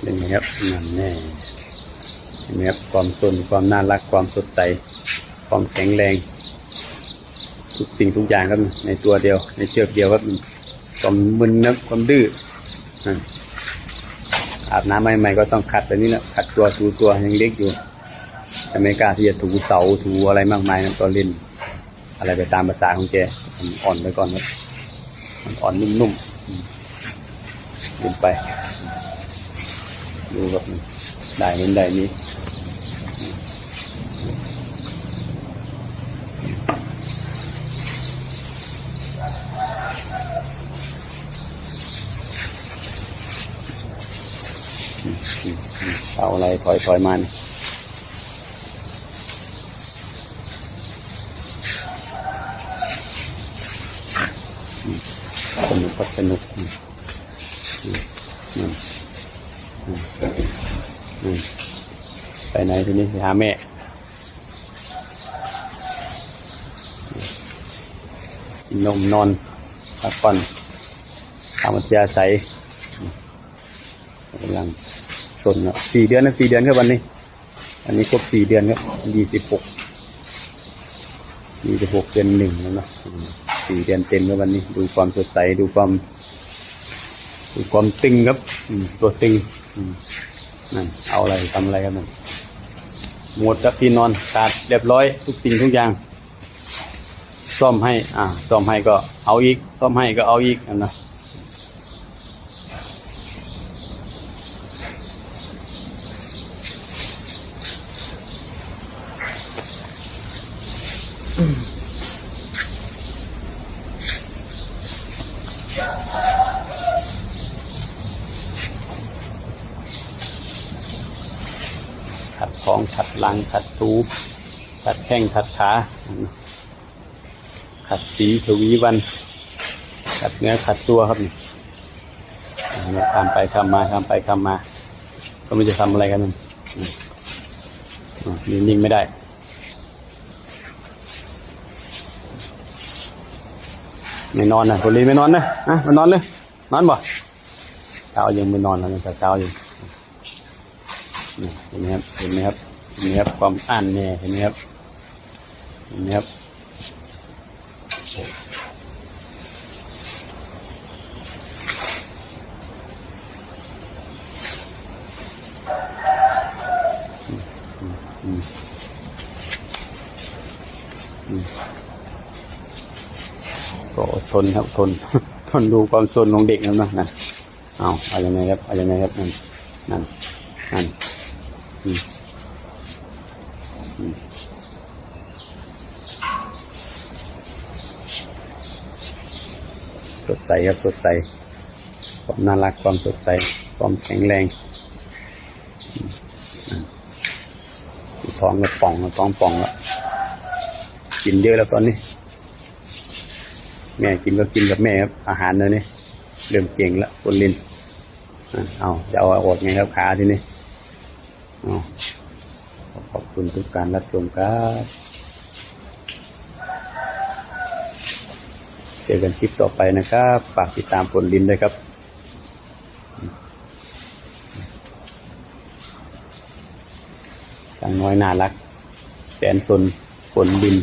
เห็นไหมครับนั่นแน่เห็นไหมครับความสนความน่ารักความสดใสความแข็งแรง ทุกสิ่งทุกอย่างครับในตัวเดียว ในเชือกเดียวครับความมึนนึกความดื้ออาบน้ำใหม่ๆก็ต้องขัดแบบนี้แหละขัดตัวถูตัวยังเล็กอยู่แต่ไม่กล้าที่จะถูเสาถูอะไรมากมายนะตอนเล่น อะไรไปตามภาษาของแกอ่อนไปก่อนครับอ่อนนุ่มๆเล่นไป ดูแบบได้เล่นได้นี้เอาอะไรถอยถอยมันสนุกก็สนุกอืมอืมอืมอืมอืม ไปไหนทีนี้หาแม่นมนอนพักผ่อนตามอัธยาศัยกำลังสนครับสี่เดือนนะสี่เดือนครับวันนี้ อันนี้ครบสี่เดือนครับยี่สิบหกยี่สิบหกเดือนหนึ่งแล้วนะสี่เดือนเต็มแล้ววันนี้ ดูความสดใสดูความ ดูความตึงครับตัวตึงนั่นเอาอะไรทำอะไรครับนั่น หมดกับที่นอนขาดเรียบร้อยทุกสิ่งทุกอย่าง ซ่อมให้ อ่า ซ่อมให้ก็เอาอีก ซ่อมให้ก็เอาอีกนะอืม ท้องขัดหลังขัดตูขัดแข้งขัดขาขัดสีชวีวัน ขัดเนื้อขัดตัวครับนี่เนี่ยทำไปทำมาทำไปทำมา ก็ไม่จะทำอะไรกันนั่นนิ่งไม่ได้ไม่นอนนะคนลีไม่นอนนะอะมานอนเลยนอนบ่เช้ายังไม่นอนนะแต่เช้าอยู่นี่ เห็นไหมครับเห็นไหมครับเห็นไหมครับความอ่านแน่เห็นไหมครับเห็นไหมครับก็ทนครับทนทนดูความสนของเด็กนะนะนั่นเอาเอายังไงครับเอายังไงครับนั่นนั่นนั่น สดใสครับสดใส ความน่ารักความสดใส ความแข็งแรงท้องก็ป่องแล้วท้องป่องแล้วกินเยอะแล้วตอนนี้ แม่กินก็กินกับแม่ครับ อาหารเนยนี่เริ่มเก่งแล้วคนลินเอาจะเอาอดไงครับขาทีนี้ ขอบคุณทุกการรับชมครับเจอกันคลิปต่อไปนะครับฝากติดตามผลลินด้วยครับทางน้อยน่ารัก แสนสนผลลิน